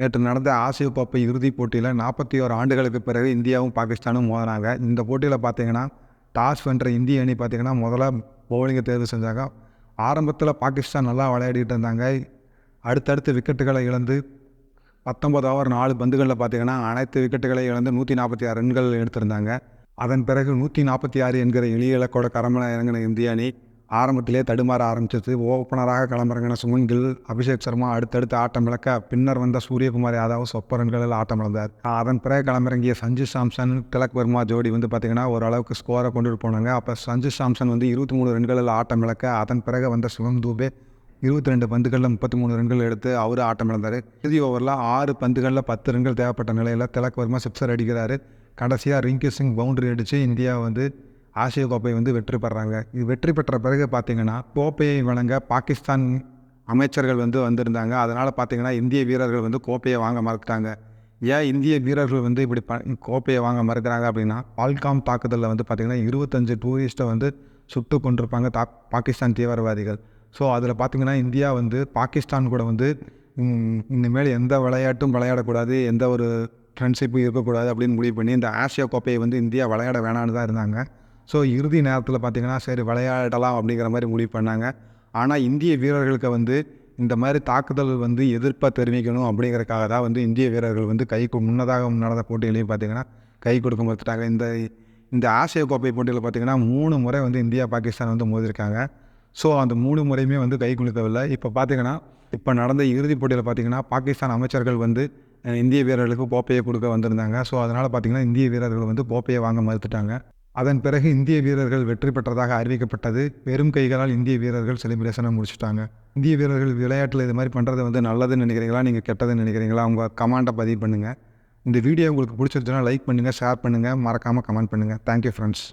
நேற்று நடந்த ஆசிய கோப்பை இறுதிப் போட்டியில் நாற்பத்தி ஓரு ஆண்டுகளுக்கு பிறகு இந்தியாவும் பாகிஸ்தானும் மோதினாங்க. இந்த போட்டியில் பார்த்தீங்கன்னா டாஸ் வென்ற இந்திய அணி பார்த்தீங்கன்னா முதல்ல பவுலிங்கை தேர்வு செஞ்சாங்க. ஆரம்பத்தில் பாகிஸ்தான் நல்லா விளையாடிட்டு இருந்தாங்க. அடுத்தடுத்து விக்கெட்டுகளை இழந்து பத்தொன்பது ஓவர் நாலு பந்துகளில் பார்த்தீங்கன்னா அனைத்து விக்கெட்டுகளை இழந்து நூற்றி நாற்பத்தி ஆறு ரன்கள் எடுத்திருந்தாங்க. அதன் பிறகு நூற்றி நாற்பத்தி ஆறு என்கிற எளிய இலக்கோட கரமலை இறங்கின இந்திய அணி ஆரம்பத்திலே தடுமாற ஆரம்பிச்சது. ஓப்பனராக களமிறங்கின சுமன் கில் அபிஷேக் சர்மா அடுத்தடுத்து ஆட்டம் இழக்க பின்னர் வந்த சூரியகுமார் யாதவ் சொப்ப ரன்களில் ஆட்டம் இழந்தார். அதன் பிறகு களமிறங்கிய சஞ்சு சாம்சன் திலக் வர்மா ஜோடி வந்து பார்த்திங்கன்னா ஓரளவுக்கு ஸ்கோரை கொண்டுட்டு போனாங்க. அப்போ சஞ்சு சாம்சன் வந்து இருபத்தி மூணு ரன்களில் ஆட்டம் இழக்க அதன் பிறகு வந்த சிவம் தூபே இருபத்தி ரெண்டு பந்துகளில் முப்பத்தி மூணு ரன்கள் எடுத்து அவர் ஆட்டம் இழந்தார். இறுதி ஓவரில் ஆறு பந்துகளில் பத்து ரன்கள் தேவைப்பட்ட நிலையில் திலக் வர்மா சிக்ஸர் அடிக்கிறாரு. கடைசியாக ரிங்கு சிங் பவுண்டரி அடித்து இந்தியா வந்து ஆசிய கோப்பை வந்து வெற்றி பெறாங்க. இது வெற்றி பெற்ற பிறகு பார்த்திங்கன்னா கோப்பையை வழங்க பாகிஸ்தான் அமைச்சர்கள் வந்து வந்திருந்தாங்க. அதனால் பார்த்திங்கன்னா இந்திய வீரர்கள் வந்து கோப்பையை வாங்க மறுத்துட்டாங்க. ஏன் இந்திய வீரர்கள் வந்து இப்படி ப கோப்பையை வாங்க மறுக்கிறாங்க அப்படின்னா பால்காம் தாக்குதலில் வந்து பார்த்திங்கன்னா இருபத்தஞ்சு டூரிஸ்ட்டை வந்து சுட்டு கொண்டிருப்பாங்க தா பாகிஸ்தான் தீவிரவாதிகள். ஸோ அதில் பார்த்திங்கன்னா இந்தியா வந்து பாகிஸ்தான் கூட வந்து இனிமேல் எந்த விளையாட்டும் விளையாடக்கூடாது எந்த ஒரு ஃப்ரெண்ட்ஷிப்பும் இருக்கக்கூடாது அப்படின்னு முடிவு பண்ணி இந்த ஆசியா கோப்பையை வந்து இந்தியா விளையாட வேணான்னு தான் இருந்தாங்க. ஸோ இறுதி நேரத்தில் பார்த்திங்கன்னா சரி விளையாடலாம் அப்படிங்கிற மாதிரி முடிவு பண்ணாங்க. ஆனால் இந்திய வீரர்களுக்கு வந்து இந்த மாதிரி தாக்குதல் வந்து எதிர்ப்பாக தெரிவிக்கணும் அப்படிங்கிறக்காக தான் வந்து இந்திய வீரர்கள் வந்து கைக்கு முன்னதாக நடந்த போட்டிகளையும் பார்த்திங்கன்னா கை கொடுக்க மறுத்துட்டாங்க இந்த இந்த ஆசிய கோப்பை போட்டியில் பார்த்திங்கன்னா மூணு முறை வந்து இந்தியா பாகிஸ்தான் வந்து மோதிருக்காங்க. ஸோ அந்த மூணு முறையுமே வந்து கை குளிக்கவில்லை இப்போ பார்த்திங்கன்னா இப்போ நடந்த இறுதிப் போட்டியில் பார்த்தீங்கன்னா பாகிஸ்தான் அமைச்சர்கள் வந்து இந்திய வீரர்களுக்கு கோப்பையை கொடுக்க வந்திருந்தாங்க. ஸோ அதனால் பார்த்தீங்கன்னா இந்திய வீரர்கள் வந்து கோப்பையை வாங்க மறுத்துட்டாங்க. அதன் பிறகு இந்திய வீரர்கள் வெற்றி பெற்றதாக அறிவிக்கப்பட்டது. வெறும் கைகளால் இந்திய வீரர்கள் செலிப்ரேஷனை முடிச்சுட்டாங்க. இந்திய வீரர்கள் விளையாட்டில் இது மாதிரி பண்ணுறது வந்து நல்லதுன்னு நினைக்கிறீங்களா? நீங்கள் கெட்டதுன்னு நினைக்கிறீங்களா? உங்கள் கமெண்ட்டை பதிவு பண்ணுங்கள் இந்த வீடியோ உங்களுக்கு பிடிச்சிருச்சுன்னா லைக் பண்ணுங்கள் ஷேர் பண்ணுங்கள் மறக்காமல் கமெண்ட் பண்ணுங்கள் தேங்க்யூ ஃப்ரெண்ட்ஸ்